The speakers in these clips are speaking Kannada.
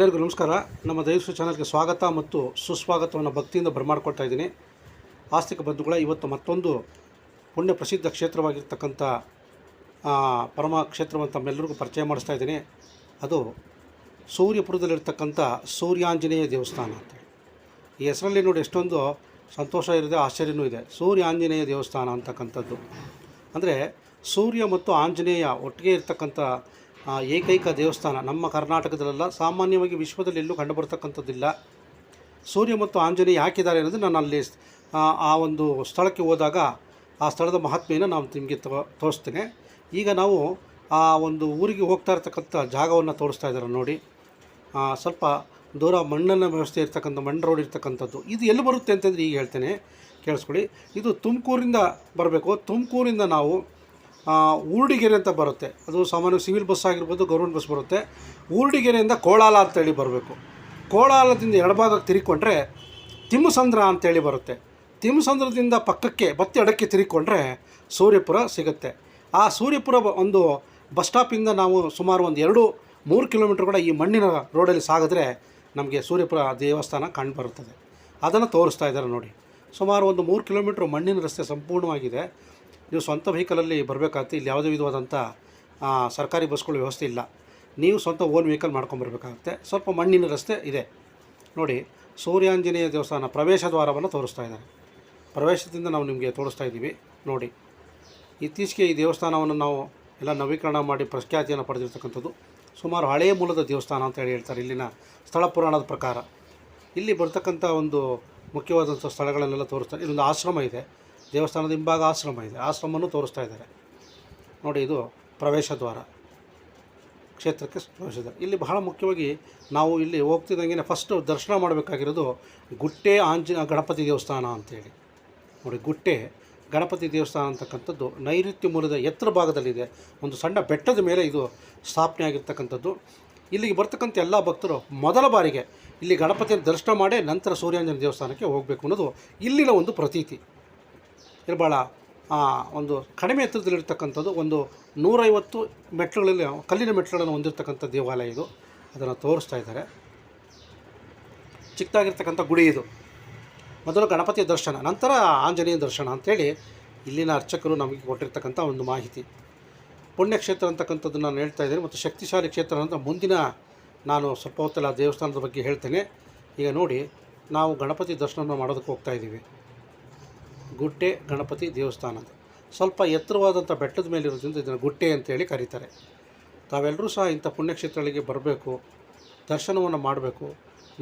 ಎಲ್ಲರಿಗೂ ನಮಸ್ಕಾರ. ನಮ್ಮ ದಯವಿಟ್ಟು ಚಾನಲ್ಗೆ ಸ್ವಾಗತ ಮತ್ತು ಸುಸ್ವಾಗತವನ್ನು ಭಕ್ತಿಯಿಂದ ಬರಮಾಡ್ಕೊಳ್ತಾ ಇದ್ದೀನಿ. ಆಸ್ತಿಕ ಬಂಧುಗಳ, ಇವತ್ತು ಮತ್ತೊಂದು ಪುಣ್ಯ ಪ್ರಸಿದ್ಧ ಕ್ಷೇತ್ರವಾಗಿರ್ತಕ್ಕಂಥ ಪರಮ ಕ್ಷೇತ್ರವನ್ನು ತಮ್ಮೆಲ್ಲರಿಗೂ ಪರಿಚಯ ಮಾಡಿಸ್ತಾ ಇದ್ದೀನಿ. ಅದು ಸೂರ್ಯಪುರದಲ್ಲಿರ್ತಕ್ಕಂಥ ಸೂರ್ಯಾಂಜನೇಯ ದೇವಸ್ಥಾನ ಅಂತ ಈ ಹೆಸರಲ್ಲಿ ನೋಡಿ ಎಷ್ಟೊಂದು ಸಂತೋಷ ಇರುತ್ತೆ, ಆಶ್ಚರ್ಯನೂ ಇದೆ. ಸೂರ್ಯಾಂಜನೇಯ ದೇವಸ್ಥಾನ ಅಂತಕ್ಕಂಥದ್ದು. ಅಂದರೆ ಸೂರ್ಯ ಮತ್ತು ಆಂಜನೇಯ ಒಟ್ಟಿಗೆ ಇರ್ತಕ್ಕಂಥ ಏಕೈಕ ದೇವಸ್ಥಾನ ನಮ್ಮ ಕರ್ನಾಟಕದಲ್ಲೆಲ್ಲ ಸಾಮಾನ್ಯವಾಗಿ ವಿಶ್ವದಲ್ಲಿ ಎಲ್ಲೂ ಕಂಡುಬರ್ತಕ್ಕಂಥದ್ದಿಲ್ಲ. ಸೂರ್ಯ ಮತ್ತು ಆಂಜನೇಯ ಹಾಕಿದ್ದಾರೆ ಅನ್ನೋದು ನಾನು ಅಲ್ಲಿ ಆ, ಒಂದು ಸ್ಥಳಕ್ಕೆ ಹೋದಾಗ ಆ ಸ್ಥಳದ ಮಹಾತ್ಮೆಯನ್ನು ನಾವು ನಿಮಗೆ ತೋರಿಸ್ತೇನೆ. ಈಗ ನಾವು ಆ ಒಂದು ಊರಿಗೆ ಹೋಗ್ತಾ ಇರ್ತಕ್ಕಂಥ ಜಾಗವನ್ನು ತೋರಿಸ್ತಾ ಇದ್ದಾರೆ ನೋಡಿ. ಸ್ವಲ್ಪ ದೂರ ಮಣ್ಣನ್ನು ವ್ಯವಸ್ಥೆ ಇರ್ತಕ್ಕಂಥ ಮಣ್ಣು ರೋಡ್ ಇರ್ತಕ್ಕಂಥದ್ದು. ಇದು ಎಲ್ಲಿ ಬರುತ್ತೆ ಅಂತಂದರೆ ಈಗ ಹೇಳ್ತೇನೆ. ಕೇಳಿಸ್ಕೊಳ್ಳಿ. ಇದು ತುಮಕೂರಿಂದ ಬರಬೇಕು. ತುಮಕೂರಿಂದ ನಾವು ಊರ್ಡಿಗೆರೆ ಅಂತ ಬರುತ್ತೆ. ಅದು ಸಾಮಾನ್ಯ ಸಿವಿಲ್ ಬಸ್ ಆಗಿರ್ಬೋದು, ಗೌರ್ಮೆಂಟ್ ಬಸ್ ಬರುತ್ತೆ. ಊರ್ಡಿಗೆರೆಯಿಂದ ಕೋಳಾಲ ಅಂತೇಳಿ ಬರಬೇಕು. ಕೋಳಾಲದಿಂದ ಎಡಭಾಗಕ್ಕೆ ತಿರುಗಿಕೊಂಡ್ರೆ ತಿಮ್ಮಸಂದ್ರ ಅಂತೇಳಿ ಬರುತ್ತೆ. ತಿಮ್ಮಸಂದ್ರದಿಂದ ಪಕ್ಕಕ್ಕೆ ಬತ್ತಿ ಎಡಕ್ಕೆ ತಿರುಗಿಕೊಂಡ್ರೆ ಸೂರ್ಯಪುರ ಸಿಗುತ್ತೆ. ಆ ಸೂರ್ಯಪುರ ಒಂದು ಬಸ್ ಸ್ಟಾಪಿಂದ ನಾವು ಸುಮಾರು ಒಂದು ಎರಡು ಮೂರು ಕಿಲೋಮೀಟ್ರ್ ಕೂಡ ಈ ಮಣ್ಣಿನ ರೋಡಲ್ಲಿ ಸಾಗಿದ್ರೆ ನಮಗೆ ಸೂರ್ಯಪುರ ದೇವಸ್ಥಾನ ಕಂಡುಬರುತ್ತದೆ ಅದನ್ನು ತೋರಿಸ್ತಾ ಇದ್ದಾರೆ ನೋಡಿ. ಸುಮಾರು ಒಂದು ಮೂರು ಕಿಲೋಮೀಟ್ರ್ ಮಣ್ಣಿನ ರಸ್ತೆ ಸಂಪೂರ್ಣವಾಗಿದೆ. ನೀವು ಸ್ವಂತ ವೆಹಿಕಲಲ್ಲಿ ಬರಬೇಕಾಗುತ್ತೆ ಇಲ್ಲಿ ಯಾವುದೇ ವಿಧವಾದಂಥ ಸರ್ಕಾರಿ ಬಸ್ಗಳ ವ್ಯವಸ್ಥೆ ಇಲ್ಲ. ನೀವು ಸ್ವಂತ ಓನ್ ವೆಹಿಕಲ್ ಮಾಡ್ಕೊಂಬರ್ಬೇಕಾಗುತ್ತೆ ಸ್ವಲ್ಪ ಮಣ್ಣಿನ ರಸ್ತೆ ಇದೆ. ನೋಡಿ, ಸೂರ್ಯಾಂಜನೇಯ ದೇವಸ್ಥಾನ ಪ್ರವೇಶ ದ್ವಾರವನ್ನು ತೋರಿಸ್ತಾ ಇದ್ದಾರೆ. ಪ್ರವೇಶದಿಂದ ನಾವು ನಿಮಗೆ ತೋರಿಸ್ತಾ ಇದ್ದೀವಿ. ನೋಡಿ, ಇತ್ತೀಚೆಗೆ ಈ ದೇವಸ್ಥಾನವನ್ನು ನಾವು ಎಲ್ಲ ನವೀಕರಣ ಮಾಡಿ ಪ್ರಖ್ಯಾತಿಯನ್ನು ಪಡೆದಿರ್ತಕ್ಕಂಥದ್ದು ಸುಮಾರು ಹಳೆಯ ಮೂಲದ ದೇವಸ್ಥಾನ ಅಂತ ಹೇಳಿ ಹೇಳ್ತಾರೆ ಇಲ್ಲಿನ ಸ್ಥಳ ಪುರಾಣದ ಪ್ರಕಾರ. ಇಲ್ಲಿ ಬರ್ತಕ್ಕಂಥ ಒಂದು ಮುಖ್ಯವಾದಂಥ ಸ್ಥಳಗಳನ್ನೆಲ್ಲ ತೋರಿಸ್ತಾರೆ ಇಲ್ಲೊಂದು ಆಶ್ರಮ ಇದೆ. ದೇವಸ್ಥಾನದ ಹಿಂಭಾಗ ಆಶ್ರಮ ಇದೆ. ಆಶ್ರಮವನ್ನು ತೋರಿಸ್ತಾ ಇದ್ದಾರೆ. ನೋಡಿ ಇದು ಪ್ರವೇಶ ದ್ವಾರ. ಕ್ಷೇತ್ರಕ್ಕೆ ಪ್ರವೇಶದ ಇಲ್ಲಿ ಬಹಳ ಮುಖ್ಯವಾಗಿ ನಾವು ಇಲ್ಲಿ ಹೋಗ್ತಿದ್ದಂಗೆ ಫಸ್ಟು ದರ್ಶನ ಮಾಡಬೇಕಾಗಿರೋದು ಗುಟ್ಟೆ ಆಂಜನ ಗಣಪತಿ ದೇವಸ್ಥಾನ ಅಂತೇಳಿ. ನೋಡಿ ಗುಟ್ಟೆ ಗಣಪತಿ ದೇವಸ್ಥಾನ ಅಂತಕ್ಕಂಥದ್ದು ನೈಋತ್ಯ ಮೂಲದ ಎತ್ತರ ಭಾಗದಲ್ಲಿದೆ. ಒಂದು ಸಣ್ಣ ಬೆಟ್ಟದ ಮೇಲೆ ಇದು ಸ್ಥಾಪನೆ ಆಗಿರ್ತಕ್ಕಂಥದ್ದು. ಇಲ್ಲಿಗೆ ಬರ್ತಕ್ಕಂಥ ಎಲ್ಲ ಭಕ್ತರು ಮೊದಲ ಬಾರಿಗೆ ಇಲ್ಲಿ ಗಣಪತಿಯನ್ನು ದರ್ಶನ ಮಾಡೇ ನಂತರ ಸೂರ್ಯಾಂಜನ ದೇವಸ್ಥಾನಕ್ಕೆ ಹೋಗಬೇಕು ಅನ್ನೋದು ಇಲ್ಲಿನ ಒಂದು ಪ್ರತೀತಿ. ಇದು ಭಾಳ ಒಂದು ಕಡಿಮೆ ಎತ್ತರದಲ್ಲಿರ್ತಕ್ಕಂಥದ್ದು ಒಂದು ನೂರೈವತ್ತು ಮೆಟ್ಲುಗಳಲ್ಲಿ, ಕಲ್ಲಿನ ಮೆಟ್ಲುಗಳನ್ನು ಹೊಂದಿರತಕ್ಕಂಥ ದೇವಾಲಯ ಇದು. ಅದನ್ನು ತೋರಿಸ್ತಾ ಇದ್ದಾರೆ. ಚಿಕ್ಕದಾಗಿರ್ತಕ್ಕಂಥ ಗುಡಿ ಇದು. ಮೊದಲು ಗಣಪತಿಯ ದರ್ಶನ, ನಂತರ ಆಂಜನೇಯ ದರ್ಶನ ಅಂಥೇಳಿ ಇಲ್ಲಿನ ಅರ್ಚಕರು ನಮಗೆ ಕೊಟ್ಟಿರ್ತಕ್ಕಂಥ ಒಂದು ಮಾಹಿತಿ. ಪುಣ್ಯಕ್ಷೇತ್ರ ಅಂತಕ್ಕಂಥದ್ದು ನಾನು ಹೇಳ್ತಾ ಇದ್ದೇನೆ ಮತ್ತು ಶಕ್ತಿಶಾಲಿ ಕ್ಷೇತ್ರ ಅಂತ ಮುಂದಿನ ನಾನು ಸ್ವಲ್ಪ ಹೊತ್ತಲ್ಲ ದೇವಸ್ಥಾನದ ಬಗ್ಗೆ ಹೇಳ್ತೇನೆ. ಈಗ ನೋಡಿ, ನಾವು ಗಣಪತಿ ದರ್ಶನವನ್ನು ಮಾಡೋದಕ್ಕೆ ಹೋಗ್ತಾ ಇದ್ದೀವಿ. ಗುಡ್ಡೆ ಗಣಪತಿ ದೇವಸ್ಥಾನ ಅಂತ. ಸ್ವಲ್ಪ ಎತ್ತರವಾದಂಥ ಬೆಟ್ಟದ ಮೇಲೆ ಇರೋದ್ರಿಂದ ಇದನ್ನು ಗುಟ್ಟೆ ಅಂತೇಳಿ ಕರೀತಾರೆ. ತಾವೆಲ್ಲರೂ ಸಹ ಇಂಥ ಪುಣ್ಯಕ್ಷೇತ್ರಗಳಿಗೆ ಬರಬೇಕು, ದರ್ಶನವನ್ನು ಮಾಡಬೇಕು,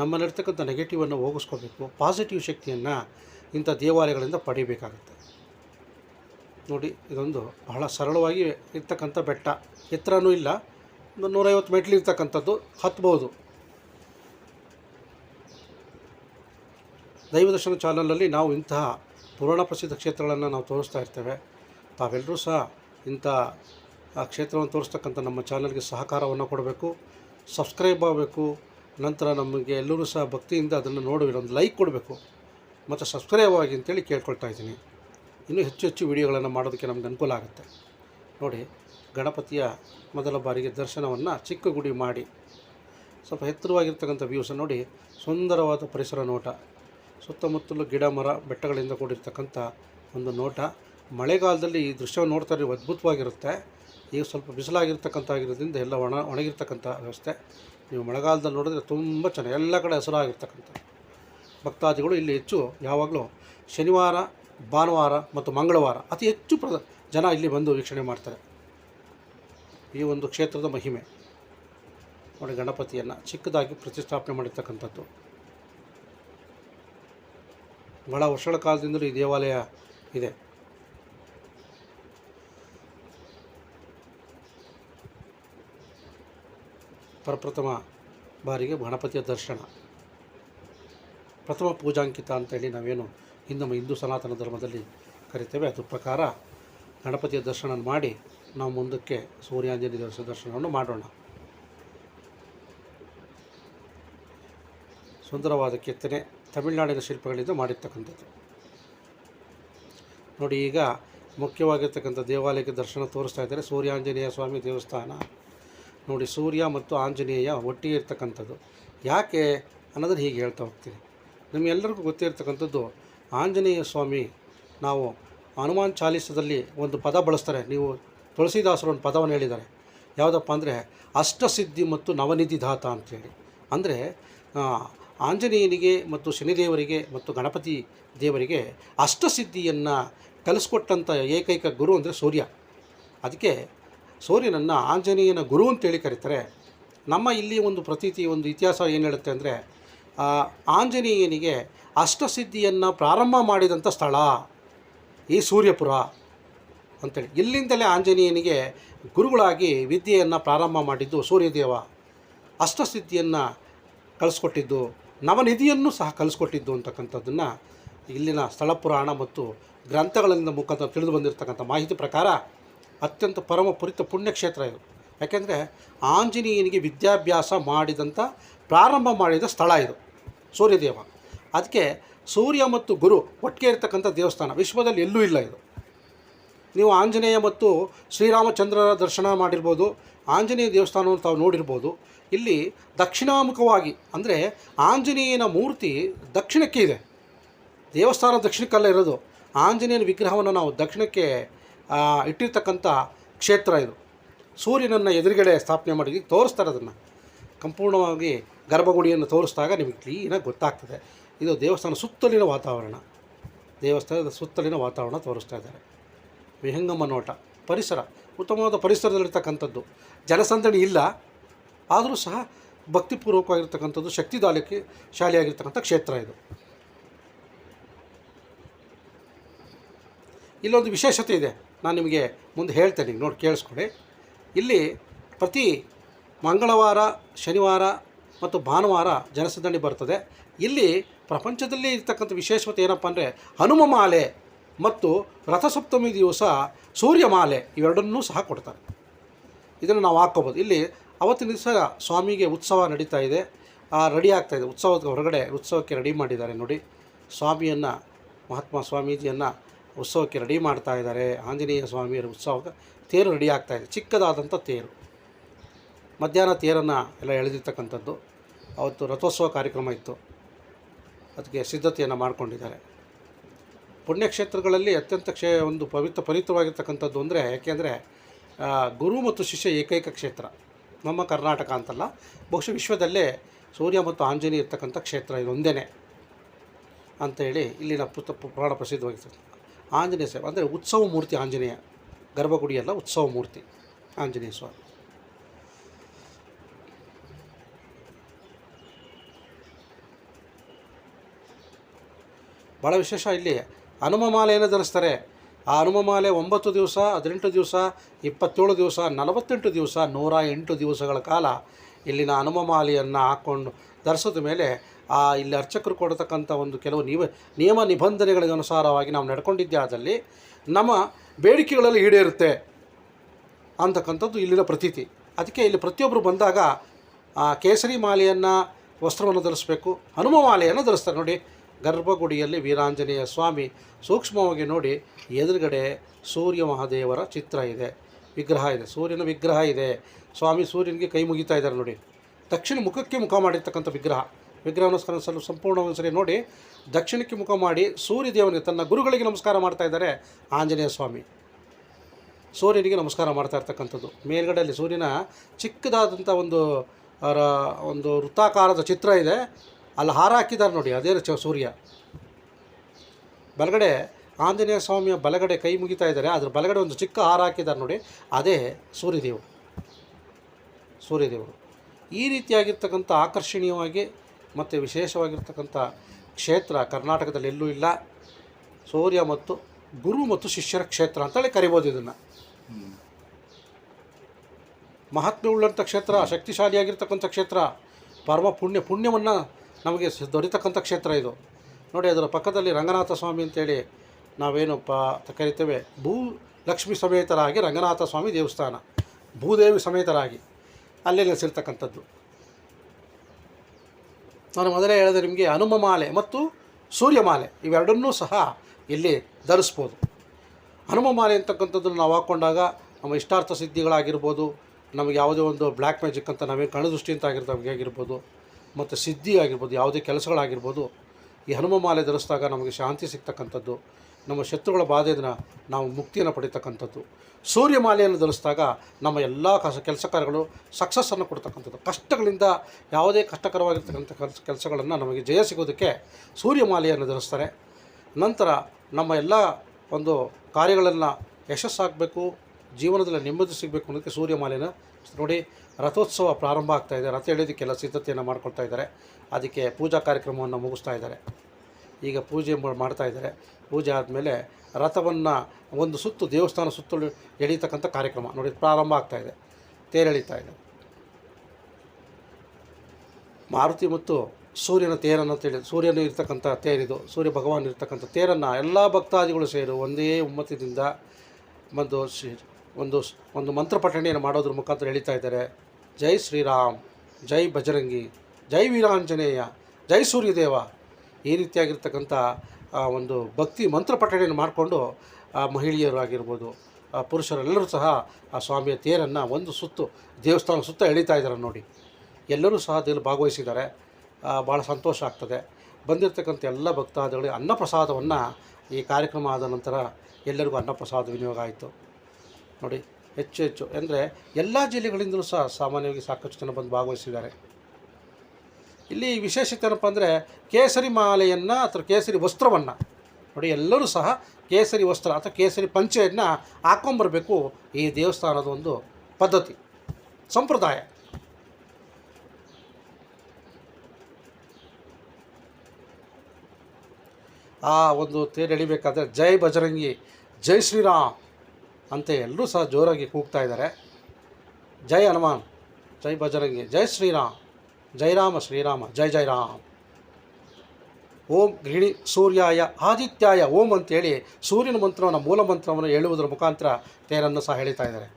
ನಮ್ಮಲ್ಲಿರ್ತಕ್ಕಂಥ ನೆಗೆಟಿವನ್ನು ಹೋಗಿಸ್ಕೋಬೇಕು ಪಾಸಿಟಿವ್ ಶಕ್ತಿಯನ್ನು ಇಂಥ ದೇವಾಲಯಗಳಿಂದ ಪಡಿಬೇಕಾಗುತ್ತೆ. ನೋಡಿ, ಇದೊಂದು ಬಹಳ ಸರಳವಾಗಿ ಇರ್ತಕ್ಕಂಥ ಬೆಟ್ಟ. ಎತ್ತರನೂ ಇಲ್ಲ ನೂರೈವತ್ತು ಮೆಟ್ಲು ಇರ್ತಕ್ಕಂಥದ್ದು ಹತ್ಬೋದು. ದೈವದರ್ಶನ ಚಾನಲಲ್ಲಿ ನಾವು ಇಂತಹ ಪುರಾಣ ಪ್ರಸಿದ್ಧ ಕ್ಷೇತ್ರಗಳನ್ನು ನಾವು ತೋರಿಸ್ತಾ ಇರ್ತೇವೆ. ತಾವೆಲ್ಲರೂ ಸಹ ಇಂಥ, ಆ, ಕ್ಷೇತ್ರವನ್ನು ತೋರಿಸ್ತಕ್ಕಂಥ ನಮ್ಮ ಚಾನಲ್ಗೆ ಸಹಕಾರವನ್ನು ಕೊಡಬೇಕು. ಸಬ್ಸ್ಕ್ರೈಬ್ ಆಗಬೇಕು. ನಂತರ ನಮಗೆ ಎಲ್ಲರೂ ಸಹ ಭಕ್ತಿಯಿಂದ ಅದನ್ನು ನೋಡಿ ಒಂದು ಲೈಕ್ ಕೊಡಬೇಕು. ಮತ್ತು ಸಬ್ಸ್ಕ್ರೈಬ್ ಆಗಿ ಅಂತೇಳಿ ಕೇಳ್ಕೊಳ್ತಾ ಇದ್ದೀನಿ. ಇನ್ನೂ ಹೆಚ್ಚು ಹೆಚ್ಚು ವಿಡಿಯೋಗಳನ್ನು ಮಾಡೋದಕ್ಕೆ ನಮ್ಗೆ ಅನುಕೂಲ ಆಗುತ್ತೆ. ನೋಡಿ, ಗಣಪತಿಯ ಮೊದಲ ಬಾರಿಗೆ ದರ್ಶನವನ್ನು ಚಿಕ್ಕ ಗುಡಿ ಮಾಡಿ. ಸ್ವಲ್ಪ ಎತ್ತರವಾಗಿರ್ತಕ್ಕಂಥ ವ್ಯೂಸ್ ನೋಡಿ, ಸುಂದರವಾದ ಪರಿಸರ ನೋಟ. ಸುತ್ತಮುತ್ತಲು ಗಿಡ, ಮರ, ಬೆಟ್ಟಗಳಿಂದ ಕೂಡಿರ್ತಕ್ಕಂಥ ಒಂದು ನೋಟ. ಮಳೆಗಾಲದಲ್ಲಿ ಈ ದೃಶ್ಯವನ್ನು ನೋಡ್ತಾರೆ ಅದ್ಭುತವಾಗಿರುತ್ತೆ. ಈಗ ಸ್ವಲ್ಪ ಬಿಸಿಲಾಗಿರ್ತಕ್ಕಂಥ ಆಗಿರೋದ್ರಿಂದ ಎಲ್ಲ ಒಣ, ಒಣಗಿರ್ತಕ್ಕಂಥ ವ್ಯವಸ್ಥೆ. ನೀವು ಮಳೆಗಾಲದಲ್ಲಿ ನೋಡಿದ್ರೆ ತುಂಬ ಚೆನ್ನಾಗಿ, ಎಲ್ಲ ಕಡೆ ಹಸಿರಾಗಿರ್ತಕ್ಕಂಥ ಭಕ್ತಾದಿಗಳು ಇಲ್ಲಿ ಹೆಚ್ಚು ಯಾವಾಗಲೂ ಶನಿವಾರ, ಭಾನುವಾರ ಮತ್ತು ಮಂಗಳವಾರ ಅತಿ ಹೆಚ್ಚು ಪ್ರದ ಜನ ಇಲ್ಲಿ ಬಂದು ವೀಕ್ಷಣೆ ಮಾಡ್ತಾರೆ. ಈ ಒಂದು ಕ್ಷೇತ್ರದ ಮಹಿಮೆ. ನೋಡಿ ಗಣಪತಿಯನ್ನು ಚಿಕ್ಕದಾಗಿ ಪ್ರತಿಷ್ಠಾಪನೆ ಮಾಡಿರ್ತಕ್ಕಂಥದ್ದು. ಬಹಳ ವರ್ಷಗಳ ಕಾಲದಿಂದಲೂ ಈ ದೇವಾಲಯ ಇದೆ. ಪ್ರಪ್ರಥಮ ಬಾರಿಗೆ ಗಣಪತಿಯ ದರ್ಶನ. ಪ್ರಥಮ ಪೂಜಾಂಕಿತ ಅಂತೇಳಿ ನಾವೇನು ಹಿಂದೂ ಹಿಂದೂ ಸನಾತನ ಧರ್ಮದಲ್ಲಿ ಕರಿತೇವೆ. ಅದು ಪ್ರಕಾರ ಗಣಪತಿಯ ದರ್ಶನ ಮಾಡಿ ನಾವು ಮುಂದಕ್ಕೆ ಸೂರ್ಯಾಂಜನಿ ದೇವಸ್ಥಾನ ದರ್ಶನವನ್ನು ಮಾಡೋಣ. ಸುಂದರವಾದ ಕೆತ್ತನೆ. ತಮಿಳುನಾಡಿನ ಶಿಲ್ಪಗಳಿಂದ ಮಾಡಿರ್ತಕ್ಕಂಥದ್ದು. ನೋಡಿ, ಈಗ ಮುಖ್ಯವಾಗಿರ್ತಕ್ಕಂಥ ದೇವಾಲಯಕ್ಕೆ ದರ್ಶನ ತೋರಿಸ್ತಾ ಇದ್ದಾರೆ. ಸೂರ್ಯಾಂಜನೇಯ ಸ್ವಾಮಿ ದೇವಸ್ಥಾನ. ನೋಡಿ, ಸೂರ್ಯ ಮತ್ತು ಆಂಜನೇಯ ಒಟ್ಟಿಗೆ ಇರ್ತಕ್ಕಂಥದ್ದು. ಯಾಕೆ ಅನ್ನೋದನ್ನು ಹೀಗೆ ಹೇಳ್ತಾ ಹೋಗ್ತೀನಿ. ನಿಮಗೆಲ್ಲರಿಗೂ ಗೊತ್ತಿರ್ತಕ್ಕಂಥದ್ದು, ಆಂಜನೇಯ ಸ್ವಾಮಿ ನಾವು ಹನುಮಾನ್ ಚಾಲಿಸದಲ್ಲಿ ಒಂದು ಪದ ಬಳಸ್ತಾರೆ. ನೀವು ತುಳಸಿದಾಸರು ಒಂದು ಪದವನ್ನು ಹೇಳಿದ್ದಾರೆ. ಯಾವುದಪ್ಪ ಅಂದರೆ, ಅಷ್ಟಸಿದ್ಧಿ ಮತ್ತು ನವನಿಧಿ ದಾತ ಅಂತೇಳಿ. ಅಂದರೆ ಆಂಜನೇಯನಿಗೆ ಮತ್ತು ಶನಿದೇವರಿಗೆ ಮತ್ತು ಗಣಪತಿ ದೇವರಿಗೆ ಅಷ್ಟಸಿದ್ಧಿಯನ್ನು ಕಲಿಸ್ಕೊಟ್ಟಂಥ ಏಕೈಕ ಗುರು ಅಂದರೆ ಸೂರ್ಯ. ಅದಕ್ಕೆ ಸೂರ್ಯನನ್ನು ಆಂಜನೇಯನ ಗುರು ಅಂತೇಳಿ ಕರೀತಾರೆ. ನಮ್ಮ ಇಲ್ಲಿ ಒಂದು ಪ್ರತೀತಿ, ಒಂದು ಇತಿಹಾಸ ಏನು ಹೇಳುತ್ತೆ ಅಂದರೆ ಆಂಜನೇಯನಿಗೆ ಅಷ್ಟಸಿದ್ಧಿಯನ್ನು ಪ್ರಾರಂಭ ಮಾಡಿದಂಥ ಸ್ಥಳ ಈ ಸೂರ್ಯಪುರ ಅಂತೇಳಿ. ಇಲ್ಲಿಂದಲೇ ಆಂಜನೇಯನಿಗೆ ಗುರುಗಳಾಗಿ ವಿದ್ಯೆಯನ್ನು ಪ್ರಾರಂಭ ಮಾಡಿದ್ದು ಸೂರ್ಯದೇವ. ಅಷ್ಟಸಿದ್ಧಿಯನ್ನು ಕಳಿಸ್ಕೊಟ್ಟಿದ್ದು ನವನಿಧಿಯನ್ನು ಸಹ ಕಲಿಸ್ಕೊಟ್ಟಿದ್ದು ಅಂತಕ್ಕಂಥದ್ದನ್ನು ಇಲ್ಲಿನ ಸ್ಥಳ ಪುರಾಣ ಮತ್ತು ಗ್ರಂಥಗಳಿಂದ ಮುಖಾಂತರ ತಿಳಿದು ಬಂದಿರತಕ್ಕಂಥ ಮಾಹಿತಿ ಪ್ರಕಾರ ಅತ್ಯಂತ ಪರಮ ಪುರಿತ ಪುಣ್ಯಕ್ಷೇತ್ರ ಇದು. ಯಾಕೆಂದರೆ ಆಂಜನೇಯನಿಗೆ ವಿದ್ಯಾಭ್ಯಾಸ ಮಾಡಿದಂಥ ಪ್ರಾರಂಭ ಮಾಡಿದ ಸ್ಥಳ ಇದು, ಸೂರ್ಯದೇವ. ಅದಕ್ಕೆ ಸೂರ್ಯ ಮತ್ತು ಗುರು ಒಟ್ಟಿಗೆ ಇರತಕ್ಕಂಥ ದೇವಸ್ಥಾನ ವಿಶ್ವದಲ್ಲಿ ಎಲ್ಲೂ ಇಲ್ಲ ಇದು. ನೀವು ಆಂಜನೇಯ ಮತ್ತು ಶ್ರೀರಾಮಚಂದ್ರರ ದರ್ಶನ ಮಾಡಿರ್ಬೋದು. ಆಂಜನೇಯ ದೇವಸ್ಥಾನವನ್ನು ತಾವು ನೋಡಿರ್ಬೋದು. ಇಲ್ಲಿ ದಕ್ಷಿಣಾಮುಖವಾಗಿ, ಅಂದರೆ ಆಂಜನೇಯನ ಮೂರ್ತಿ ದಕ್ಷಿಣಕ್ಕೆ ಇದೆ. ದೇವಸ್ಥಾನ ದಕ್ಷಿಣಕ್ಕಲ್ಲ ಇರೋದು. ಆಂಜನೇಯನ ವಿಗ್ರಹವನ್ನು ನಾವು ದಕ್ಷಿಣಕ್ಕೆ ಇಟ್ಟಿರ್ತಕ್ಕಂಥ ಕ್ಷೇತ್ರ ಇದು. ಸೂರ್ಯನನ್ನು ಎದುರುಗಡೆ ಸ್ಥಾಪನೆ ಮಾಡಿ ತೋರಿಸ್ತಾರೆ ಅದನ್ನು. ಸಂಪೂರ್ಣವಾಗಿ ಗರ್ಭಗುಡಿಯನ್ನು ತೋರಿಸಿದಾಗ ನಿಮಗೆ ಕ್ಲೀನಾಗಿ ಗೊತ್ತಾಗ್ತದೆ. ಇದು ದೇವಸ್ಥಾನ ಸುತ್ತಲಿನ ವಾತಾವರಣ. ದೇವಸ್ಥಾನದ ಸುತ್ತಲಿನ ವಾತಾವರಣ ತೋರಿಸ್ತಾ ಇದ್ದಾರೆ. ವಿಹಂಗಮ ನೋಟ ಪರಿಸರ, ಉತ್ತಮವಾದ ಪರಿಸರದಲ್ಲಿರ್ತಕ್ಕಂಥದ್ದು. ಜನಸಂದಣಿ ಇಲ್ಲ, ಆದರೂ ಸಹ ಭಕ್ತಿಪೂರ್ವಕವಾಗಿರ್ತಕ್ಕಂಥದ್ದು ಶಕ್ತಿದಾಲಕ್ಕೆ ಶಾಲೆಯಾಗಿರ್ತಕ್ಕಂಥ ಕ್ಷೇತ್ರ ಇದು. ಇಲ್ಲೊಂದು ವಿಶೇಷತೆ ಇದೆ, ನಾನು ನಿಮಗೆ ಮುಂದೆ ಹೇಳ್ತೇನೆ, ನೋಡಿ ಕೇಳಿಸ್ಕೊಡಿ. ಇಲ್ಲಿ ಪ್ರತಿ ಮಂಗಳವಾರ, ಶನಿವಾರ ಮತ್ತು ಭಾನುವಾರ ಜನಸಂದಣಿ ಬರ್ತದೆ. ಇಲ್ಲಿ ಪ್ರಪಂಚದಲ್ಲಿ ಇರ್ತಕ್ಕಂಥ ವಿಶೇಷತೆ ಏನಪ್ಪ ಅಂದರೆ ಹನುಮ ಮಾಲೆ ಮತ್ತು ರಥಸಪ್ತಮಿ ದಿವಸ ಸೂರ್ಯಮಾಲೆ ಇವೆರಡನ್ನೂ ಸಹ ಕೊಡ್ತಾರೆ. ಇದನ್ನು ನಾವು ಹಾಕ್ಕೋಬೋದು. ಇಲ್ಲಿ ಅವತ್ತಿನ ದಿವಸ ಸ್ವಾಮಿಗೆ ಉತ್ಸವ ನಡೀತಾ ಇದೆ. ರೆಡಿ ಆಗ್ತಾ ಇದೆ. ಉತ್ಸವದ ಹೊರಗಡೆ ಉತ್ಸವಕ್ಕೆ ರೆಡಿ ಮಾಡಿದ್ದಾರೆ ನೋಡಿ. ಸ್ವಾಮಿಯನ್ನು, ಮಹಾತ್ಮ ಸ್ವಾಮೀಜಿಯನ್ನು ಉತ್ಸವಕ್ಕೆ ರೆಡಿ ಮಾಡ್ತಾ ಇದ್ದಾರೆ. ಆಂಜನೇಯ ಸ್ವಾಮಿಯರ ಉತ್ಸವಕ್ಕೆ ತೇರು ರೆಡಿ ಆಗ್ತಾ ಇದೆ. ಚಿಕ್ಕದಾದಂಥ ತೇರು. ಮಧ್ಯಾಹ್ನ ತೇರನ್ನು ಎಲ್ಲ ಎಳೆದಿರ್ತಕ್ಕಂಥದ್ದು. ಅವತ್ತು ರಥೋತ್ಸವ ಕಾರ್ಯಕ್ರಮ ಇತ್ತು. ಅದಕ್ಕೆ ಸಿದ್ಧತೆಯನ್ನು ಮಾಡಿಕೊಂಡಿದ್ದಾರೆ. ಪುಣ್ಯಕ್ಷೇತ್ರಗಳಲ್ಲಿ ಅತ್ಯಂತ ಕ್ಷೇ ಒಂದು ಪವಿತ್ರ ಪವಿತ್ರವಾಗಿರ್ತಕ್ಕಂಥದ್ದು ಅಂದರೆ ಯಾಕೆಂದರೆ ಗುರು ಮತ್ತು ಶಿಷ್ಯ ಏಕೈಕ ಕ್ಷೇತ್ರ. ನಮ್ಮ ಕರ್ನಾಟಕ ಅಂತಲ್ಲ, ಬಹುಶಃ ವಿಶ್ವದಲ್ಲೇ ಸೂರ್ಯ ಮತ್ತು ಆಂಜನೇಯ ಇರ್ತಕ್ಕಂಥ ಕ್ಷೇತ್ರ ಇದೊಂದೇ ಅಂಥೇಳಿ ಇಲ್ಲಿನ ಪುಸ್ತ ಪುರಾಣ ಪ್ರಸಿದ್ಧವಾಗಿರ್ತದೆ ಆಂಜನೇಯ ಸ್ವಾಮಿ, ಅಂದರೆ ಉತ್ಸವ ಮೂರ್ತಿ ಆಂಜನೇಯ ಗರ್ಭಗುಡಿಯಲ್ಲ ಉತ್ಸವ ಮೂರ್ತಿ ಆಂಜನೇಯ ಸ್ವಾಮಿ. ಭಾಳ ವಿಶೇಷ ಇಲ್ಲಿ ಹನುಮ ಮಾಲೆಯನ್ನು ಧರಿಸ್ತಾರೆ. ಆ ಹನುಮ ಮಾಲೆ ಒಂಬತ್ತು ದಿವಸ, ಹದಿನೆಂಟು ದಿವಸ, ಇಪ್ಪತ್ತೇಳು ದಿವಸ, ನಲವತ್ತೆಂಟು ದಿವಸ, ನೂರ ಎಂಟು ದಿವಸಗಳ ಕಾಲ ಇಲ್ಲಿನ ಹನುಮ ಮಾಲೆಯನ್ನು ಹಾಕ್ಕೊಂಡು ಧರಿಸಿದ ಮೇಲೆ ಆ ಇಲ್ಲಿ ಅರ್ಚಕರು ಕೊಡತಕ್ಕಂಥ ಒಂದು ಕೆಲವು ನಿವ, ನಿಯಮ ನಿಬಂಧನೆಗಳಿಗೆ ಅನುಸಾರವಾಗಿ ನಾವು ನಡ್ಕೊಂಡಿದ್ದೆ. ಆದಲ್ಲಿ ನಮ್ಮ ಬೇಡಿಕೆಗಳಲ್ಲಿ ಈಡೇರುತ್ತೆ ಅಂತಕ್ಕಂಥದ್ದು ಇಲ್ಲಿನ ಪ್ರತೀತಿ. ಅದಕ್ಕೆ ಇಲ್ಲಿ ಪ್ರತಿಯೊಬ್ಬರು ಬಂದಾಗ ಕೇಸರಿ ಮಾಲೆಯನ್ನು, ವಸ್ತ್ರವನ್ನು ಧರಿಸಬೇಕು ಹನುಮ ಮಾಲೆಯನ್ನು ಧರಿಸ್ತಾರೆ. ನೋಡಿ ಗರ್ಭಗುಡಿಯಲ್ಲಿ ವೀರಾಂಜನೇಯ ಸ್ವಾಮಿ ಸೂಕ್ಷ್ಮವಾಗಿ ನೋಡಿ ಎದುರುಗಡೆ ಸೂರ್ಯ ಮಹಾದೇವರ ಚಿತ್ರ ಇದೆ. ವಿಗ್ರಹ ಇದೆ. ಸೂರ್ಯನ ವಿಗ್ರಹ ಇದೆ. ಸ್ವಾಮಿ ಸೂರ್ಯನಿಗೆ ಕೈ ಮುಗಿತಾ ಇದ್ದಾರೆ ನೋಡಿ. ದಕ್ಷಿಣ ಮುಖಕ್ಕೆ ಮುಖ ಮಾಡಿರ್ತಕ್ಕಂಥ ವಿಗ್ರಹ. ವಿಗ್ರಹವನ್ನು ಸ್ವಲ್ಪ ಸಂಪೂರ್ಣ ಒಂದ್ಸರಿ ನೋಡಿ. ದಕ್ಷಿಣಕ್ಕೆ ಮುಖ ಮಾಡಿ ಸೂರ್ಯ ದೇವನಿಗೆ ತನ್ನ ಗುರುಗಳಿಗೆ ನಮಸ್ಕಾರ ಮಾಡ್ತಾ ಇದ್ದಾರೆ ಆಂಜನೇಯ ಸ್ವಾಮಿ. ಸೂರ್ಯನಿಗೆ ನಮಸ್ಕಾರ ಮಾಡ್ತಾ ಇರ್ತಕ್ಕಂಥದ್ದು. ಮೇಲ್ಗಡೆಯಲ್ಲಿ ಸೂರ್ಯನ ಚಿಕ್ಕದಾದಂಥ ಒಂದು ಒಂದು ವೃತ್ತಾಕಾರದ ಚಿತ್ರ ಇದೆ. ಅಲ್ಲಿ ಹಾರ ಹಾಕಿದ್ದಾರೆ ನೋಡಿ, ಅದೇ ಚ ಸೂರ್ಯ. ಬಲಗಡೆ ಆಂಜನೇಯ ಸ್ವಾಮಿಯ ಬಲಗಡೆ ಕೈ ಮುಗಿತಾ ಇದ್ದಾರೆ, ಅದ್ರ ಬಲಗಡೆ ಒಂದು ಚಿಕ್ಕ ಹಾರ ಹಾಕಿದ್ದಾರೆ ನೋಡಿ, ಅದೇ ಸೂರ್ಯದೇವರು. ಸೂರ್ಯದೇವರು. ಈ ರೀತಿಯಾಗಿರ್ತಕ್ಕಂಥ ಆಕರ್ಷಣೀಯವಾಗಿ ಮತ್ತು ವಿಶೇಷವಾಗಿರ್ತಕ್ಕಂಥ ಕ್ಷೇತ್ರ ಕರ್ನಾಟಕದಲ್ಲಿ ಎಲ್ಲೂ ಇಲ್ಲ. ಸೂರ್ಯ ಮತ್ತು ಗುರು ಮತ್ತು ಶಿಷ್ಯರ ಕ್ಷೇತ್ರ ಅಂತೇಳಿ ಕರಿಬೋದು ಇದನ್ನು. ಮಹಾತ್ಮೆ ಉಳ್ಳಂಥ ಕ್ಷೇತ್ರ, ಶಕ್ತಿಶಾಲಿಯಾಗಿರ್ತಕ್ಕಂಥ ಕ್ಷೇತ್ರ, ಪರಮ ಪುಣ್ಯ, ಪುಣ್ಯವನ್ನು ನಮಗೆ ದೊರೀತಕ್ಕಂಥ ಕ್ಷೇತ್ರ ಇದು. ನೋಡಿ, ಅದರ ಪಕ್ಕದಲ್ಲಿ ರಂಗನಾಥ ಸ್ವಾಮಿ ಅಂತೇಳಿ ನಾವೇನಪ್ಪ ಅಂತ ಕರಿತೇವೆ, ಭೂ ಲಕ್ಷ್ಮಿ ಸಮೇತರಾಗಿ ರಂಗನಾಥ ಸ್ವಾಮಿ ದೇವಸ್ಥಾನ, ಭೂದೇವಿ ಸಮೇತರಾಗಿ ಅಲ್ಲೇ ನೆಲೆಸಿರ್ತಕ್ಕಂಥದ್ದು. ನಾನು ಮೊದಲೇ ಹೇಳಿದೆ, ನಿಮಗೆ ಹನುಮ ಮಾಲೆ ಮತ್ತು ಸೂರ್ಯಮಾಲೆ ಇವೆರಡನ್ನೂ ಸಹ ಇಲ್ಲಿ ಧರಿಸ್ಬೋದು. ಹನುಮ ಮಾಲೆ ಅಂತಕ್ಕಂಥದ್ದನ್ನು ನಾವು ಹಾಕ್ಕೊಂಡಾಗ ನಮ್ಮ ಇಷ್ಟಾರ್ಥ ಸಿದ್ಧಿಗಳಾಗಿರ್ಬೋದು, ನಮಗೆ ಯಾವುದೇ ಒಂದು ಬ್ಲ್ಯಾಕ್ ಮ್ಯಾಜಿಕ್ ಅಂತ ನಾವೇನು ಕಣದೃಷ್ಟಿ ಅಂತ ಆಗಿರ್ತಾವೆ ಆಗಿರ್ಬೋದು ಮತ್ತು ಸಿದ್ಧಿ ಆಗಿರ್ಬೋದು, ಯಾವುದೇ ಕೆಲಸಗಳಾಗಿರ್ಬೋದು, ಈ ಹನುಮ ಮಾಲೆ ಧರಿಸಿದಾಗ ನಮಗೆ ಶಾಂತಿ ಸಿಗ್ತಕ್ಕಂಥದ್ದು, ನಮ್ಮ ಶತ್ರುಗಳ ಬಾಧೆಯಿಂದ ನಾವು ಮುಕ್ತಿಯನ್ನು ಪಡಿತಕ್ಕಂಥದ್ದು. ಸೂರ್ಯಮಾಲೆಯನ್ನು ಧರಿಸಿದಾಗ ನಮ್ಮ ಎಲ್ಲ ಕಸ, ಕೆಲಸ ಕಾರ್ಯಗಳು ಸಕ್ಸಸ್ಸನ್ನು ಕೊಡ್ತಕ್ಕಂಥದ್ದು. ಕಷ್ಟಗಳಿಂದ ಯಾವುದೇ ಕಷ್ಟಕರವಾಗಿರ್ತಕ್ಕಂಥ ಕೆಲಸ, ಕೆಲಸಗಳನ್ನು ನಮಗೆ ಜಯ ಸಿಗೋದಕ್ಕೆ ಸೂರ್ಯಮಾಲೆಯನ್ನು ಧರಿಸ್ತಾರೆ. ನಂತರ ನಮ್ಮ ಎಲ್ಲ ಒಂದು ಕಾರ್ಯಗಳನ್ನು ಯಶಸ್ಸಾಗಬೇಕು ಜೀವನದಲ್ಲಿ ನೆಮ್ಮದಿ ಸಿಗಬೇಕು ಅನ್ನೋದಕ್ಕೆ ಸೂರ್ಯಮಾಲೆನ ನೋಡಿ ರಥೋತ್ಸವ ಪ್ರಾರಂಭ ಆಗ್ತಾ ಇದೆ. ರಥ ಎಳೆಯೋದಕ್ಕೆಲ್ಲ ಸಿದ್ಧತೆಯನ್ನು ಮಾಡ್ಕೊಳ್ತಾ ಇದ್ದಾರೆ. ಅದಕ್ಕೆ ಪೂಜಾ ಕಾರ್ಯಕ್ರಮವನ್ನು ಮುಗಿಸ್ತಾ ಇದ್ದಾರೆ. ಈಗ ಪೂಜೆ ಮಾಡ್ತಾ ಇದ್ದಾರೆ. ಪೂಜೆ ಆದಮೇಲೆ ರಥವನ್ನು ಒಂದು ಸುತ್ತು ದೇವಸ್ಥಾನ ಸುತ್ತಲೂ ಎಳೀತಕ್ಕಂಥ ಕಾರ್ಯಕ್ರಮ ನೋಡಿ ಪ್ರಾರಂಭ ಆಗ್ತಾ ಇದೆ. ತೇರು ಎಳೀತಾ ಇದೆ. ಮಾರುತಿ ಮತ್ತು ಸೂರ್ಯನ ತೇರನ್ನು ತಿಳಿದು ಸೂರ್ಯನು ಇರ್ತಕ್ಕಂಥ ತೇರಿದು ಸೂರ್ಯ ಭಗವಾನ್ ಇರ್ತಕ್ಕಂಥ ತೇರನ್ನು ಎಲ್ಲ ಭಕ್ತಾದಿಗಳು ಸೇರು ಒಂದೇ ಒಮ್ಮತದಿಂದ ಒಂದು ಒಂದು ಒಂದು ಮಂತ್ರ ಪಠಣೆಯನ್ನು ಮಾಡೋದ್ರ ಮುಖಾಂತರ ಹೇಳ್ತಾ ಇದ್ದಾರೆ. ಜೈ ಶ್ರೀರಾಮ್, ಜೈ ಬಜರಂಗಿ ಜೈ ವೀರಾಂಜನೇಯ, ಜೈ ಸೂರ್ಯದೇವ. ಈ ರೀತಿಯಾಗಿರ್ತಕ್ಕಂಥ ಒಂದು ಭಕ್ತಿ ಮಂತ್ರ ಪಠಣೆಯನ್ನು ಮಾಡಿಕೊಂಡು, ಆ, ಮಹಿಳೆಯರು ಆಗಿರ್ಬೋದು, ಆ, ಪುರುಷರೆಲ್ಲರೂ ಸಹ ಆ ಸ್ವಾಮಿಯ ತೇರನ್ನು ಒಂದು ಸುತ್ತು, ದೇವಸ್ಥಾನ ಸುತ್ತ ಎಳಿತಾ ಇದ್ದಾರೆ ನೋಡಿ. ಎಲ್ಲರೂ ಸಹ ಅದರಲ್ಲಿ ಭಾಗವಹಿಸಿದ್ದಾರೆ. ಭಾಳ ಸಂತೋಷ ಆಗ್ತದೆ. ಬಂದಿರತಕ್ಕಂಥ ಎಲ್ಲ ಭಕ್ತಾದಿಗಳಿಗೆ ಅನ್ನಪ್ರಸಾದವನ್ನು ಈ ಕಾರ್ಯಕ್ರಮ ಆದ ನಂತರ ಎಲ್ಲರಿಗೂ ಅನ್ನಪ್ರಸಾದ ವಿನಿಯೋಗ ಆಯಿತು. ನೋಡಿ, ಹೆಚ್ಚು ಹೆಚ್ಚು. ಅಂದರೆ ಎಲ್ಲ ಜಿಲ್ಲೆಗಳಿಂದಲೂ ಸಹ ಸಾಮಾನ್ಯವಾಗಿ ಸಾಕಷ್ಟು ಜನ ಬಂದು ಭಾಗವಹಿಸಿದ್ದಾರೆ. ಇಲ್ಲಿ ವಿಶೇಷತೆ ಏನಪ್ಪ ಅಂದರೆ ಕೇಸರಿ ಮಾಲೆಯನ್ನು ಅಥವಾ ಕೇಸರಿ ವಸ್ತ್ರವನ್ನು ನೋಡಿ, ಎಲ್ಲರೂ ಸಹ ಕೇಸರಿ ವಸ್ತ್ರ ಅಥವಾ ಕೇಸರಿ ಪಂಚೆಯನ್ನು ಹಾಕ್ಕೊಂಬರ್ಬೇಕು ಈ ದೇವಸ್ಥಾನದ ಒಂದು ಪದ್ಧತಿ, ಸಂಪ್ರದಾಯ. ಆ ಒಂದು ತೇರು ಎಳಿಬೇಕಾದ್ರೆ ಜೈ ಬಜರಂಗಿ, ಜೈ ಶ್ರೀರಾಮ್. ಅಂತ ಎಲ್ಲರೂ ಸಹ ಜೋರಾಗಿ ಕೂಗ್ತಾ ಇದ್ದಾರೆ. ಜೈ ಹನುಮಾನ್, ಜೈ ಬಜರಂಗಿ ಜೈ ಶ್ರೀರಾಮ್, ಜೈ ರಾಮ ಶ್ರೀರಾಮ, ಜೈ ಜೈ ರಾಮ್. ಓಂ ಗೃಹಿಣಿ ಸೂರ್ಯಾಯ ಆದಿತ್ಯಾಯ ಓಂ ಅಂತೇಳಿ ಸೂರ್ಯನ ಮಂತ್ರವನ್ನು ಮೂಲ ಮಂತ್ರವನ್ನು ಹೇಳುವುದರ ಮುಖಾಂತರ ತೇರನ್ನು ಸಹ ಹೇಳ್ತಾ ಇದ್ದಾರೆ.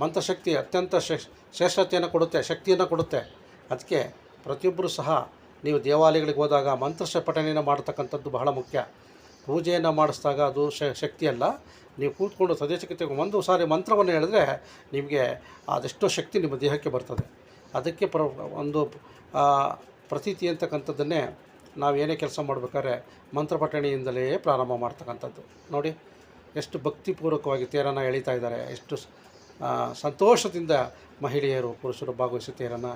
ಮಂತ್ರಶಕ್ತಿ ಅತ್ಯಂತ ಶ್ರೇಷ್- ಶ್ರೇಷ್ಠತೆಯನ್ನು ಕೊಡುತ್ತೆ, ಶಕ್ತಿಯನ್ನು ಕೊಡುತ್ತೆ. ಅದಕ್ಕೆ ಪ್ರತಿಯೊಬ್ಬರೂ ಸಹ ನೀವು ದೇವಾಲಯಗಳಿಗೆ ಹೋದಾಗ ಮಂತ್ರ ಪಠಣೆಯನ್ನು ಮಾಡತಕ್ಕಂಥದ್ದು ಬಹಳ ಮುಖ್ಯ. ಪೂಜೆಯನ್ನು ಮಾಡಿಸಿದಾಗ ಅದು ಶಕ್ತಿ ಅಲ್ಲ ನೀವು ಕೂತ್ಕೊಂಡು ಸದೇಶಕ್ಕೆ ಒಂದು ಸಾರಿ ಮಂತ್ರವನ್ನು ಹೇಳಿದ್ರೆ ನಿಮಗೆ ಅದೆಷ್ಟೋ ಶಕ್ತಿ ನಿಮ್ಮ ದೇಹಕ್ಕೆ ಬರ್ತದೆ. ಅದಕ್ಕೆ ಪ್ರ ಒಂದು ಪ್ರತೀತಿ ಅಂತಕ್ಕಂಥದ್ದನ್ನೇ ನಾವು ಏನೇ ಕೆಲಸ ಮಾಡಬೇಕಾದ್ರೆ ಮಂತ್ರಪಠಣೆಯಿಂದಲೇ ಪ್ರಾರಂಭ ಮಾಡ್ತಕ್ಕಂಥದ್ದು. ನೋಡಿ, ಎಷ್ಟು ಭಕ್ತಿಪೂರ್ವಕವಾಗಿ ತೇರನ್ನು ಎಳಿತಾ ಇದ್ದಾರೆ. ಎಷ್ಟು ಸಂತೋಷದಿಂದ ಮಹಿಳೆಯರು, ಪುರುಷರು ಭಾಗವಹಿಸಿ ತೇರನ್ನು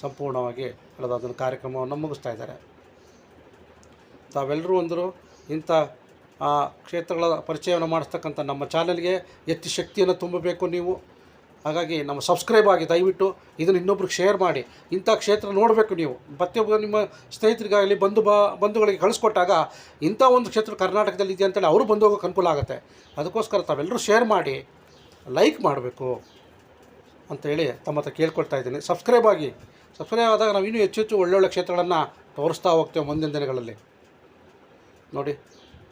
ಸಂಪೂರ್ಣವಾಗಿ ಅದನ್ನು ಕಾರ್ಯಕ್ರಮವನ್ನು ಮುಗಿಸ್ತಾ ಇದ್ದಾರೆ. ತಾವೆಲ್ಲರೂ ಅಂದರು ಇಂಥ ಆ, ಕ್ಷೇತ್ರಗಳ ಪರಿಚಯವನ್ನು ಮಾಡಿಸ್ತಕ್ಕಂಥ ನಮ್ಮ ಚಾನಲ್ಗೆ ಹೆಚ್ಚು ಶಕ್ತಿಯನ್ನು ತುಂಬಬೇಕು ನೀವು. ಹಾಗಾಗಿ ನಮ್ಮ ಸಬ್ಸ್ಕ್ರೈಬ್ ಆಗಿ ದಯವಿಟ್ಟು ಇದನ್ನು ಇನ್ನೊಬ್ರಿಗೆ ಶೇರ್ ಮಾಡಿ. ಇಂಥ ಕ್ಷೇತ್ರ ನೋಡಬೇಕು ನೀವು. ಪ್ರತಿಯೊಬ್ಬ ನಿಮ್ಮ ಸ್ನೇಹಿತರಿಗಾಗಲಿ ಬಂಧು ಬಾ ಬಂಧುಗಳಿಗೆ ಕಳಿಸ್ಕೊಟ್ಟಾಗ ಇಂಥ ಒಂದು ಕ್ಷೇತ್ರ ಕರ್ನಾಟಕದಲ್ಲಿ ಇದೆ ಅಂತೇಳಿ ಅವರು ಬಂದು ಹೋಗೋಕೆ ಅನುಕೂಲ ಆಗುತ್ತೆ. ಅದಕ್ಕೋಸ್ಕರ ತಾವೆಲ್ಲರೂ ಶೇರ್ ಮಾಡಿ ಲೈಕ್ ಮಾಡಬೇಕು ಅಂತೇಳಿ ತಮ್ಮ ಹತ್ರ ಕೇಳ್ಕೊಳ್ತಾ ಇದ್ದೀನಿ. ಸಬ್ಸ್ಕ್ರೈಬ್ ಆಗಿ ಸಬ್ಸ್ಕ್ರೈಬ್ ಆದಾಗ ನಾವು ಇನ್ನೂ ಹೆಚ್ಚು ಹೆಚ್ಚು ಒಳ್ಳೊಳ್ಳೆ ಕ್ಷೇತ್ರಗಳನ್ನು ತೋರಿಸ್ತಾ ಹೋಗ್ತೇವೆ ಮುಂದಿನ ದಿನಗಳಲ್ಲಿ. ನೋಡಿ,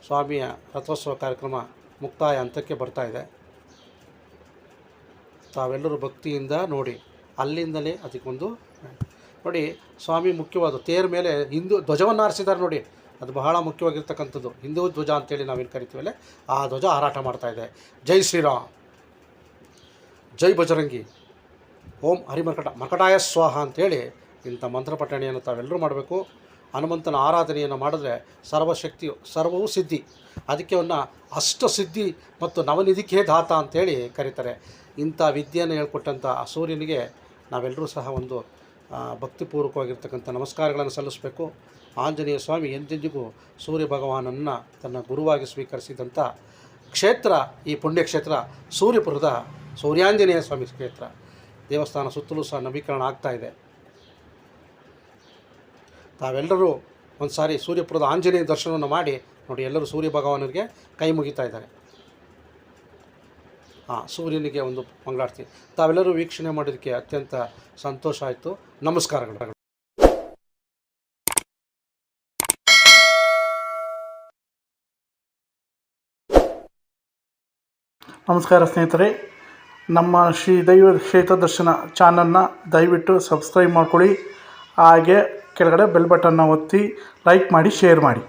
ಸ್ವಾಮಿಯ ರಥೋತ್ಸವ ಕಾರ್ಯಕ್ರಮ ಮುಕ್ತಾಯ ಹಂತಕ್ಕೆ ಬರ್ತಾ ಇದೆ. ತಾವೆಲ್ಲರೂ ಭಕ್ತಿಯಿಂದ ನೋಡಿ, ಅಲ್ಲಿಂದಲೇ ಅದಕ್ಕೊಂದು ನೋಡಿ, ಸ್ವಾಮಿ ಮುಖ್ಯವಾದ, ತೇರ ಮೇಲೆ ಹಿಂದೂ ಧ್ವಜವನ್ನು ಆರಿಸಿದ್ದಾರೆ ನೋಡಿ. ಅದು ಬಹಳ ಮುಖ್ಯವಾಗಿರ್ತಕ್ಕಂಥದ್ದು. ಹಿಂದೂ ಧ್ವಜ ಅಂತೇಳಿ ನಾವೇನು ಕರಿತೀವಲ್ಲ ಆ ಧ್ವಜ ಹಾರಾಟ ಮಾಡ್ತಾ ಇದೆ. ಜೈ ಶ್ರೀರಾಮ್. ಜೈ ಬಜರಂಗಿ ಓಂ ಹರಿಮರ್ಕಟ ಮಕಟಾಯ ಸ್ವಾಹ ಅಂತೇಳಿ ಇಂಥ ಮಂತ್ರ ಪಠಣೆಯನ್ನು ತಾವೆಲ್ಲರೂ ಮಾಡಬೇಕು. ಹನುಮಂತನ ಆರಾಧನೆಯನ್ನು ಮಾಡಿದ್ರೆ ಸರ್ವಶಕ್ತಿಯು, ಸರ್ವವೂ ಸಿದ್ಧಿ. ಅದಕ್ಕೆ ಅವನ್ನ ಅಷ್ಟಸಿದ್ಧಿ ಮತ್ತು ನವನಿಧಿಕೆ ದಾತ ಅಂತೇಳಿ ಕರೀತಾರೆ. ಇಂಥ ವಿದ್ಯೆಯನ್ನು ಹೇಳ್ಕೊಟ್ಟಂಥ ಆ ಸೂರ್ಯನಿಗೆ ನಾವೆಲ್ಲರೂ ಸಹ ಒಂದು ಭಕ್ತಿಪೂರ್ವಕವಾಗಿರ್ತಕ್ಕಂಥ ನಮಸ್ಕಾರಗಳನ್ನು ಸಲ್ಲಿಸಬೇಕು. ಆಂಜನೇಯ ಸ್ವಾಮಿ ಎಂದೆಂದಿಗೂ ಸೂರ್ಯ ಭಗವಾನನ್ನು ತನ್ನ ಗುರುವಾಗಿ ಸ್ವೀಕರಿಸಿದಂಥ ಕ್ಷೇತ್ರ, ಈ ಪುಣ್ಯಕ್ಷೇತ್ರ ಸೂರ್ಯಪುರದ ಸೂರ್ಯಾಂಜನೇಯ ಸ್ವಾಮಿ ಕ್ಷೇತ್ರ. ದೇವಸ್ಥಾನ ಸುತ್ತಲೂ ಸಹ ನವೀಕರಣ ಆಗ್ತಾ ಇದೆ. ತಾವೆಲ್ಲರೂ ಒಂದು ಸಾರಿ ಸೂರ್ಯಪುರದ ಆಂಜನೇಯ ದರ್ಶನವನ್ನು ಮಾಡಿ ನೋಡಿ, ಎಲ್ಲರೂ ಸೂರ್ಯ ಭಗವಾನರಿಗೆ ಕೈ ಮುಗಿತಾ ಇದ್ದಾರೆ. ಹಾಂ ಸೂರ್ಯನಿಗೆ ಒಂದು ಮಂಗಳಾರತಿ. ತಾವೆಲ್ಲರೂ ವೀಕ್ಷಣೆ ಮಾಡೋದಕ್ಕೆ ಅತ್ಯಂತ ಸಂತೋಷ ಆಯಿತು. ನಮಸ್ಕಾರಗಳು. ನಮಸ್ಕಾರ ಸ್ನೇಹಿತರೆ. ನಮ್ಮ ಶ್ರೀ ದೈವ ಕ್ಷೇತ್ರ ದರ್ಶನ ಚಾನಲ್ನ ದಯವಿಟ್ಟು ಸಬ್ಸ್ಕ್ರೈಬ್ ಮಾಡ್ಕೊಳ್ಳಿ. ಹಾಗೆ ಕೆಳಗಡೆ ಬೆಲ್ ಬಟನ್ನ ಒತ್ತಿ ಲೈಕ್ ಮಾಡಿ ಶೇರ್ ಮಾಡಿ.